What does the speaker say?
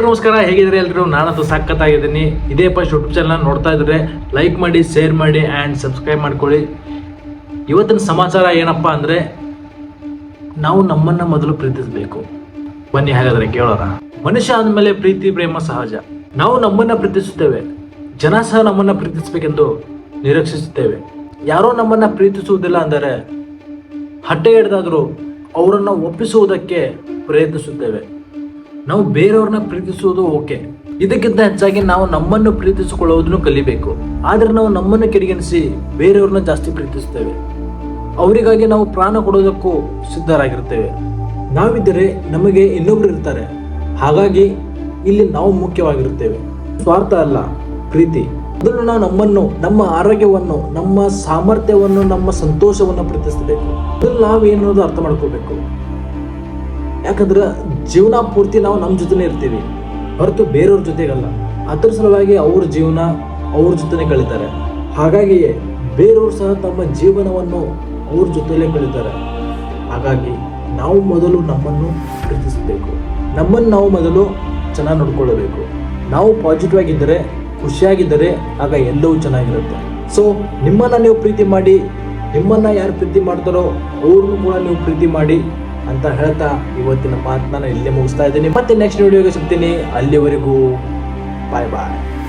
ಎಲ್ರು ನಮಸ್ಕಾರ ಹೇಗಿದ್ರೆ ಎಲ್ಲರೂ ನಾನಂತೂ ಸಖತ್ತಾಗಿದ್ದೀನಿ. ಇದೇ ಫಸ್ಟ್ ಯೂಟ್ಯೂಬ್ ಚಾನಲ್ ನೋಡ್ತಾ ಇದ್ರೆ ಲೈಕ್ ಮಾಡಿ ಶೇರ್ ಮಾಡಿ ಆ್ಯಂಡ್ ಸಬ್ಸ್ಕ್ರೈಬ್ ಮಾಡ್ಕೊಳ್ಳಿ. ಇವತ್ತಿನ ಸಮಾಚಾರ ಏನಪ್ಪ ಅಂದರೆ, ನಾವು ನಮ್ಮನ್ನು ಮೊದಲು ಪ್ರೀತಿಸಬೇಕು. ಬನ್ನಿ, ಹಾಗಾದ್ರೆ ಕೇಳೋಣ. ಮನುಷ್ಯ ಆದಮೇಲೆ ಪ್ರೀತಿ, ಪ್ರೇಮ ಸಹಜ. ನಾವು ನಮ್ಮನ್ನು ಪ್ರೀತಿಸುತ್ತೇವೆ. ಜನ ಸಹ ನಮ್ಮನ್ನು ಪ್ರೀತಿಸಬೇಕೆಂದು ನಿರೀಕ್ಷಿಸುತ್ತೇವೆ. ಯಾರೋ ನಮ್ಮನ್ನು ಪ್ರೀತಿಸುವುದಿಲ್ಲ ಅಂದರೆ ಹಟ್ಟೆ ಹಿಡ್ದಾದರೂ ಅವರನ್ನು ಒಪ್ಪಿಸುವುದಕ್ಕೆ ಪ್ರಯತ್ನಿಸುತ್ತೇವೆ. ನಾವು ಬೇರೆಯವ್ರನ್ನ ಪ್ರೀತಿಸುವುದು ಓಕೆ. ಇದಕ್ಕಿಂತ ಹೆಚ್ಚಾಗಿ ನಾವು ನಮ್ಮನ್ನು ಪ್ರೀತಿಸಿಕೊಳ್ಳುವುದನ್ನು ಕಲಿಬೇಕು. ಆದರೆ ನಾವು ನಮ್ಮನ್ನು ಕೆಡಿಗೆನಿಸಿ ಬೇರೆಯವ್ರನ್ನ ಜಾಸ್ತಿ ಪ್ರೀತಿಸುತ್ತೇವೆ ಅವರಿಗಾಗಿ ನಾವು ಪ್ರಾಣ ಕೊಡೋದಕ್ಕೂ ಸಿದ್ಧರಾಗಿರ್ತೇವೆ. ನಾವಿದ್ದರೆ ನಮಗೆ ಇನ್ನೊಬ್ರು ಇರ್ತಾರೆ. ಹಾಗಾಗಿ ಇಲ್ಲಿ ನಾವು ಮುಖ್ಯವಾಗಿರುತ್ತೇವೆ ಸ್ವಾರ್ಥ ಅಲ್ಲ, ಪ್ರೀತಿ. ಅದನ್ನು ನಾವು ನಮ್ಮನ್ನು, ನಮ್ಮ ಆರೋಗ್ಯವನ್ನು, ನಮ್ಮ ಸಾಮರ್ಥ್ಯವನ್ನು, ನಮ್ಮ ಸಂತೋಷವನ್ನು ಪ್ರೀತಿಸಬೇಕು. ಮೊದಲು ನಾವೇನೋದು ಅರ್ಥ ಮಾಡ್ಕೋಬೇಕು. ಯಾಕಂದ್ರೆ ಜೀವನ ಪೂರ್ತಿ ನಾವು ನಮ್ಮ ಜೊತೆನೇ ಇರ್ತೀವಿ. ಹೊರತು ಬೇರೆಯವ್ರ ಜೊತೆಗಲ್ಲ. ಅದ್ರ ಸಲುವಾಗಿ ಅವ್ರ ಜೀವನ, ಅವ್ರ ಜೊತೆನೆ ಕಳೀತಾರೆ. ಹಾಗಾಗಿಯೇ ಬೇರೆಯವ್ರು ಸಹ ತಮ್ಮ ಜೀವನವನ್ನು ಅವ್ರ ಜೊತೆಲೇ ಕಳೀತಾರೆ. ಹಾಗಾಗಿ ನಾವು ಮೊದಲು ನಮ್ಮನ್ನು ಪ್ರೀತಿಸಬೇಕು. ನಮ್ಮನ್ನು ನಾವು ಮೊದಲು ಚೆನ್ನಾಗಿ ನೋಡ್ಕೊಳ್ಳಬೇಕು. ನಾವು ಪಾಸಿಟಿವ್ ಆಗಿದ್ದರೆ ಖುಷಿಯಾಗಿದ್ದರೆ, ಆಗ ಎಲ್ಲವೂ ಚೆನ್ನಾಗಿರುತ್ತೆ. ಸೊ ನಿಮ್ಮನ್ನು ನೀವು ಪ್ರೀತಿ ಮಾಡಿ, ನಿಮ್ಮನ್ನು ಯಾರು ಪ್ರೀತಿ ಮಾಡ್ತಾರೋ, ಅವ್ರನ್ನೂ ಕೂಡ ನೀವು ಪ್ರೀತಿ ಮಾಡಿ ಅಂತ ಹೇಳ್ತಾ ಇವತ್ತಿನ ಮಾತನ್ನ ನಾನು ಇಲ್ಲೇ ಮುಗಿಸ್ತಾ ಇದ್ದೀನಿ. ಮತ್ತೆ ನೆಕ್ಸ್ಟ್ ವಿಡಿಯೋಗೆ ಸಿಗ್ತೀನಿ. ಅಲ್ಲಿವರೆಗೂ ಬಾಯ್ ಬಾಯ್